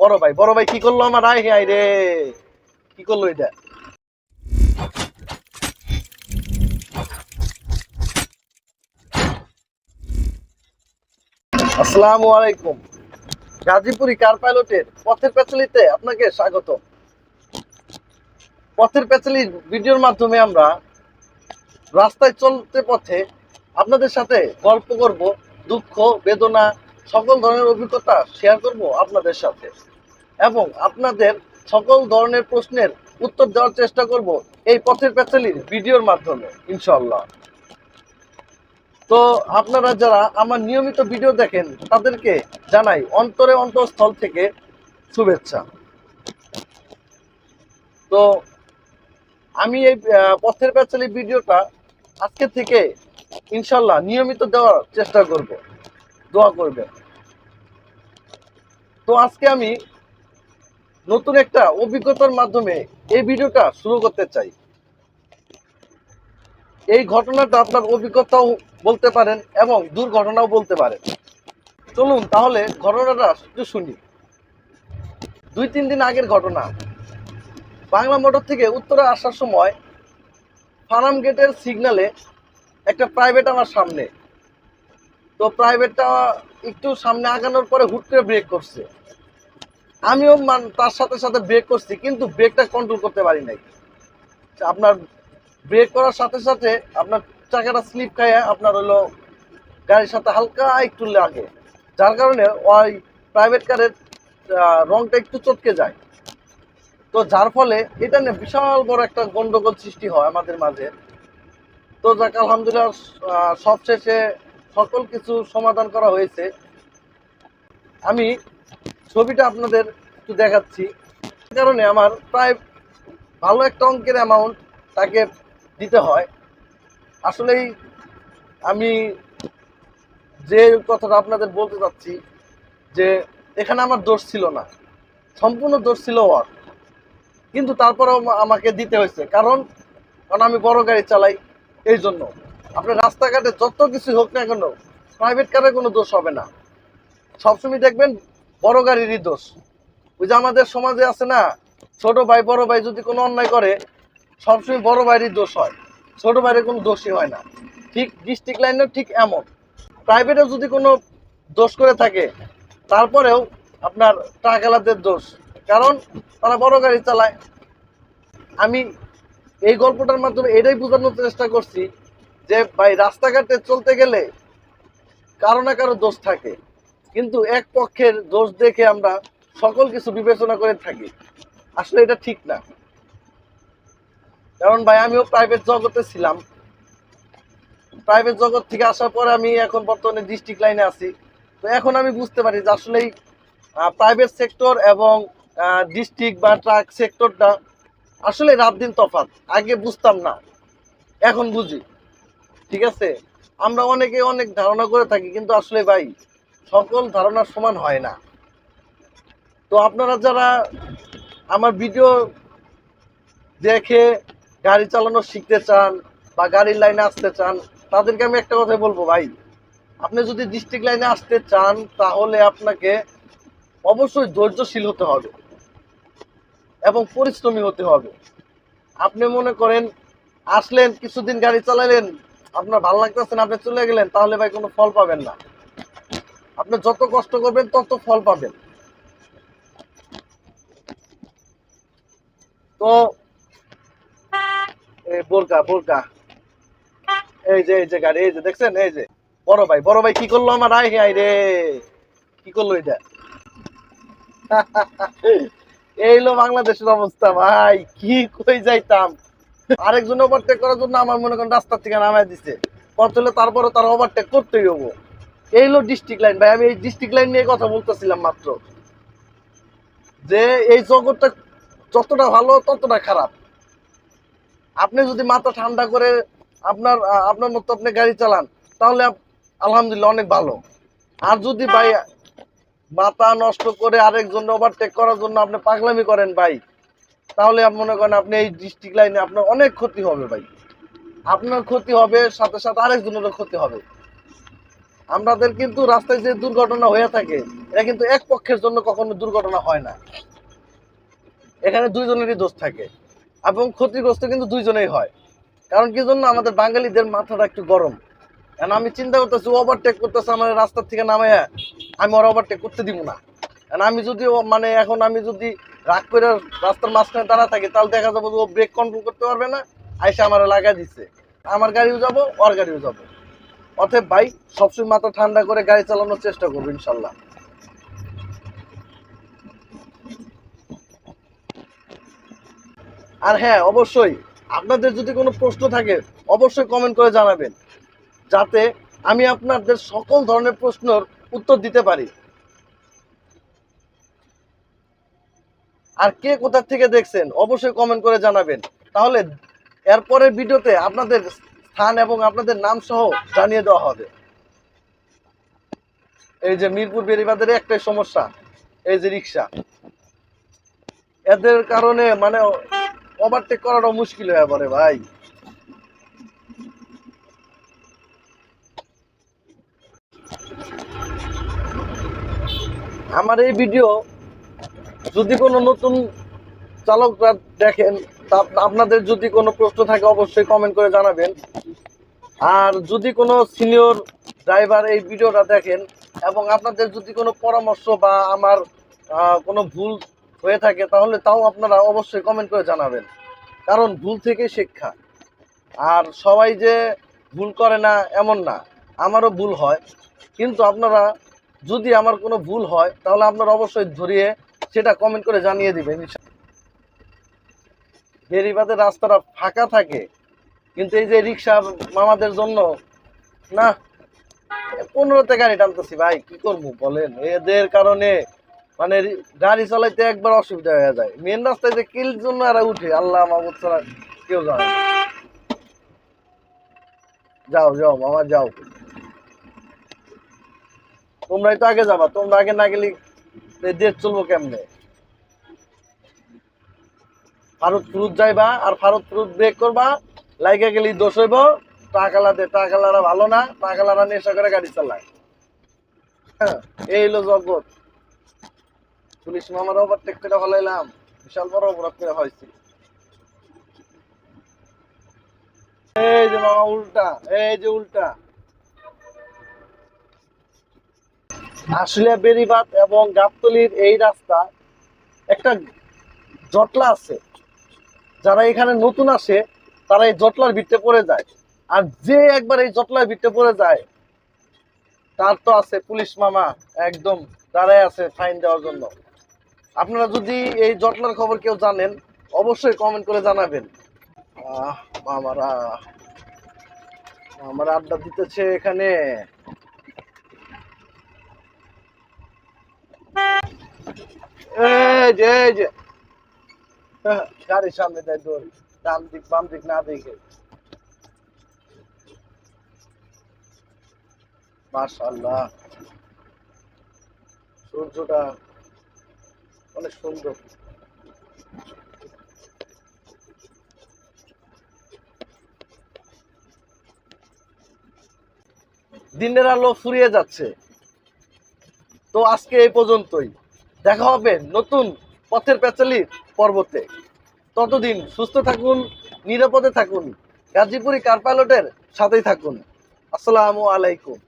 বড় ভাই বড় ভাই কি করল আমার? আয় আয় রে। কি করল এটা? আসসালামু আলাইকুম। গাজীপুরি কার পাইলটের পথের পেঁচালিতে আপনাকে স্বাগত পথের পেঁচালি ভিডিওর মাধ্যমে আমরা রাস্তায় চলতে পথে আপনাদের সাথে গল্প করব, দুঃখ, বেদনা, সকল ধরনের অভিজ্ঞতা শেয়ার করব আপনাদের সাথে। এবং আপনাদের সকল ধরনের প্রশ্নের উত্তর দেওয়ার চেষ্টা করব এই পথের পেঁচালির ভিডিওর মাধ্যমে ইনশাল্লাহ তো আপনারা যারা আমার নিয়মিত ভিডিও দেখেন, তাদেরকে জানাই অন্তরে অন্তঃস্থল থেকে শুভেচ্ছা। তো আমি এই পথের পেঁচালি ভিডিওটা আজকে থেকে ইনশাল্লাহ নিয়মিত দেওয়ার চেষ্টা করব। দোয়া করবেন। তো আজকে আমি নতুন একটা অভিজ্ঞতার মাধ্যমে এই ভিডিওটা শুরু করতে চাই। এই ঘটনাটা আপনার অভিজ্ঞতাও বলতে পারেন এবং দুর্ঘটনাও বলতে পারেন। চলুন তাহলে ঘটনাটা একটু শুনি। দুই, তিন দিন আগের ঘটনা। বাংলা মোটর থেকে উত্তরে আসার সময় ফার্ম গেটের সিগনালে একটা প্রাইভেট আমার সামনে। তো প্রাইভেটটা একটু সামনে আগানোর পরে হুট করে ব্রেক করছে। আমিও মান, তার সাথে সাথে ব্রেক করছি, কিন্তু ব্রেকটা কন্ট্রোল করতে পারি নাই। আপনার ব্রেক করার সাথে সাথে আপনার চাকাটা স্লিপ খায় আপনার হলো গাড়ির সাথে হালকা একটু লাগে। যার কারণে ওই প্রাইভেট কারের রংটা একটু চটকে যায়। তো যার ফলে এটা নিয়ে বিশাল বড় একটা গন্ডগোল সৃষ্টি হয় আমাদের মাঝে। তো যাক, আলহামদুলিল্লাহ সবশেষে সকল কিছু সমাধান করা হয়েছে। আমি ছবিটা আপনাদের একটু দেখাচ্ছি। কারণে আমার প্রায় ভালো একটা অঙ্কের অ্যামাউন্ট তাকে দিতে হয়। আসলেই আমি যে কথাটা আপনাদের বলতে চাচ্ছি, যে এখানে আমার দোষ ছিল না। সম্পূর্ণ দোষ ছিল ওর। কিন্তু তারপরেও আমাকে দিতে হয়েছে। কারণ কারণ আমি বড় গাড়ি চালাই, এই জন্য। আপনার রাস্তাঘাটে যত কিছু হোক না কেন প্রাইভেট কারের কোনো দোষ হবে না। সবসময় দেখবেন বড় গাড়িরই দোষ। ওই যে আমাদের সমাজে আছে না, ছোট ভাই, বড় ভাই যদি কোনো অন্যায় করে, সবসময় বড় ভাইয়েরই দোষ হয়। ছোট ভাইয়ের কোনো দোষই হয় না। ঠিক ডিস্ট্রিক্ট লাইনেও ঠিক এমন। প্রাইভেটেও যদি কোনো দোষ করে থাকে, তারপরেও আপনার ট্রাকালাদের দোষ। কারণ তারা বড় গাড়ি চালায়। আমি এই গল্পটার মাধ্যমে এটাই বোঝানোর চেষ্টা করছি যে, ভাই, রাস্তাঘাটে চলতে গেলে কারও না কারও দোষ থাকে। কিন্তু এক পক্ষের দোষ দেখে আমরা সকল কিছু বিবেচনা করে থাকি। আসলে এটা ঠিক না। কারণ ভাই, আমিও প্রাইভেট জগতে ছিলাম। প্রাইভেট জগৎ থেকে আসার পরে আমি এখন বর্তমানে ডিস্ট্রিক্ট লাইনে আছি। তো এখন আমি বুঝতে পারি যে আসলেই প্রাইভেট সেক্টর এবং ডিস্ট্রিক্ট বা ট্রাক সেক্টরটা আসলে রাত দিন তফাৎ। আগে বুঝতাম না। এখন বুঝি। ঠিক আছে? আমরা অনেকে অনেক ধারণা করে থাকি, কিন্তু আসলে ভাই সকল ধারণার সমান হয় না। তো আপনারা যারা আমার ভিডিও দেখে গাড়ি চালানো শিখতে চান বা গাড়ির লাইনে আসতে চান, তাদেরকে আমি একটা কথাই বলব ভাই, আপনি যদি ডিস্ট্রিক্ট লাইনে আসতে চান, তাহলে আপনাকে অবশ্যই ধৈর্যশীল হতে হবে এবং পরিশ্রমী হতে হবে। আপনি মনে করেন, আসলেন, কিছুদিন গাড়ি চালালেন, আপনার ভালো লাগতেছে না, আপনি চলে গেলেন, তাহলে ভাই কোনো ফল পাবেন না। আপনি যত কষ্ট করবেন, তত ফল পাবেন। তো বোরকা বোরকা। এই যে এই যে গাড়ি, এই যে দেখছেন? এই যে, বড় ভাই বড় ভাই কি করল আমার? আয় আয় রে। কি করল এটা? এই হলো বাংলাদেশের অবস্থা, ভাই। কি কই যাইতাম? আরেকজন ওভারটেক করার জন্য আমার মনে করেন রাস্তার থেকে নামাই দিছে। পথ হলে তারপরে তার ওভারটেক করতেই হব। এই হলো ডিস্ট্রিক্ট লাইন ভাই আমি এই ডিস্ট্রিক্ট লাইন নিয়ে কথা বলতেছিলাম মাত্র। যে এই জগৎটা যতটা ভালো ততটা খারাপ। আপনি যদি মাথা ঠান্ডা করে আপনার আপনার মতো আপনি গাড়ি চালান তাহলে আলহামদুলিল্লাহ অনেক ভালো। আর যদি ভাই মাথা নষ্ট করে আরেকজন ওভারটেক করার জন্য আপনি পাগলামি করেন ভাই তাহলে মনে করেন আপনি এই ডিস্ট্রিক্ট লাইনে আপনার অনেক ক্ষতি হবে ভাই। আপনার ক্ষতি হবে সাথে সাথে আরেকজনেরও ক্ষতি হবে। আমাদের কিন্তু রাস্তায় যে দুর্ঘটনা হয়ে থাকে এটা কিন্তু এক পক্ষের জন্য কখনো দুর্ঘটনা হয় না। এখানে দুইজনেরই দোষ থাকে এবং ক্ষতিগ্রস্ত কিন্তু দুইজনেই হয়। কারণ কি জন্য? আমাদের বাঙালিদের মাথাটা একটু গরম। কারণ আমি চিন্তা করতেছি ওভারটেক করতেছে আমার রাস্তার থেকে নামাইয়া আমি ওর ওভারটেক করতে দিব না। কারণ আমি যদি মানে এখন আমি যদি রাগ করে রাস্তার মাঝখানে দাঁড়া থাকি, তাহলে দেখা যাবে যে ও ব্রেক কন্ট্রোল করতে পারবে না, আইসা আমার লাগা দিচ্ছে আমার গাড়িও যাব, ওর গাড়িও যাব। অতএব ভাই, সবসময় মাথা ঠান্ডা করে গাড়ি চালানোর চেষ্টা করব, ইনশাল্লাহ। আর হ্যাঁ অবশ্যই, আপনাদের যদি কোনো প্রশ্ন থাকে, অবশ্যই কমেন্ট করে জানাবেন, যাতে আমি আপনাদের সকল ধরনের প্রশ্নের উত্তর দিতে পারি। আর কে কোথা থেকে দেখছেন, অবশ্যই কমেন্ট করে জানাবেন। তাহলে, এরপরের ভিডিওতে আপনাদের স্থান এবং আপনাদের নাম সহ জানিয়ে দেওয়া হবে। এই যে মিরপুর বেরিবাদের একটাই সমস্যা, এই যে রিক্সা এদের কারণে মানে ওভারটেক করাটা মুশকিল হয়ে পড়ে ভাই। আমার এই ভিডিও যদি কোনো নতুন চালকরা দেখেন আপনাদের যদি কোনো প্রশ্ন থাকে, অবশ্যই কমেন্ট করে জানাবেন। আর যদি কোনো সিনিয়র ড্রাইভার এই ভিডিওটা দেখেন এবং আপনাদের যদি কোনো পরামর্শ বা আমার কোনো ভুল হয়ে থাকে, তাহলে তাও আপনারা অবশ্যই কমেন্ট করে জানাবেন। কারণ ভুল থেকে শিক্ষা। আর সবাই যে ভুল করে না, এমন না। আমারও ভুল হয়। কিন্তু আপনারা যদি আমার কোনো ভুল হয়, তাহলে আপনারা অবশ্যই ধরিয়ে সেটা কমেন্ট করে জানিয়ে দিবেন বেরিবাদের রাস্তাটা ফাঁকা থাকে। কিন্তু এই যে রিক্সা মামাদের জন্য, না, পনেরোতে গাড়ি টানতেছি, ভাই, কি করব বলেন? এদের কারণে মানে গাড়ি চালাইতে একবার অসুবিধা হয়ে যায়। মেন রাস্তায় যে কিল জন্য এরা উঠে, আল্লাহ মাহবুদ ছাড়া কেউ জানে যাও যাও, মামা, যাও। তোমরাই তো আগে যাবা, তোমরা আগে না গেলে দেশ চলবো কেমনে? ভারত ফ্রুট যাইবা আর ভারত ফ্রুট ব্রেক করবা লাইকা গেলি দোষ হইব। টাকালা দে টাকালারা ভালো না টাকালারা নেশা করে গাড়ি চালায়। হ্যাঁ, এই হলো জগৎ। পুলিশ মামার ওভারটেক করে ফলাইলাম। বিশাল বড় অপরাধ করে হয়েছে। এই যে মামা উল্টা এই যে উল্টা। আসলে বেরিবাদ এবং গাবতলির এই রাস্তা একটা জটলা আছে। যারা এখানে নতুন আসে, তারা এই জটলার ভিতরে পড়ে যায়। আর যে একবার এই জটলার ভিতরে পড়ে যায়, তার তো আছে পুলিশ মামা, একদম দাঁড়ায় আছে ফাইন দেওয়ার জন্য। আপনারা যদি এই জটলার খবর কেউ জানেন, অবশ্যই কমেন্ট করে জানাবেন। মামারা আড্ডা দিতেছে এখানে। এই যে এই যে। গাড়ির সামনে দেয় দৌড়, ডান দিক, বাম দিক, না দেখে মাশাল্লাহ সূর্যটা অনেক সুন্দর। দিনের আলো ফুরিয়ে যাচ্ছে। তো আজকে এই পর্যন্তই। দেখা হবে নতুন পথের প্যাঁচালি পর্বতে। ততদিন সুস্থ থাকুন, নিরাপদে থাকুন। গাজীপুরি কার পাইলটের সাথেই থাকুন। আসসালামু আলাইকুম।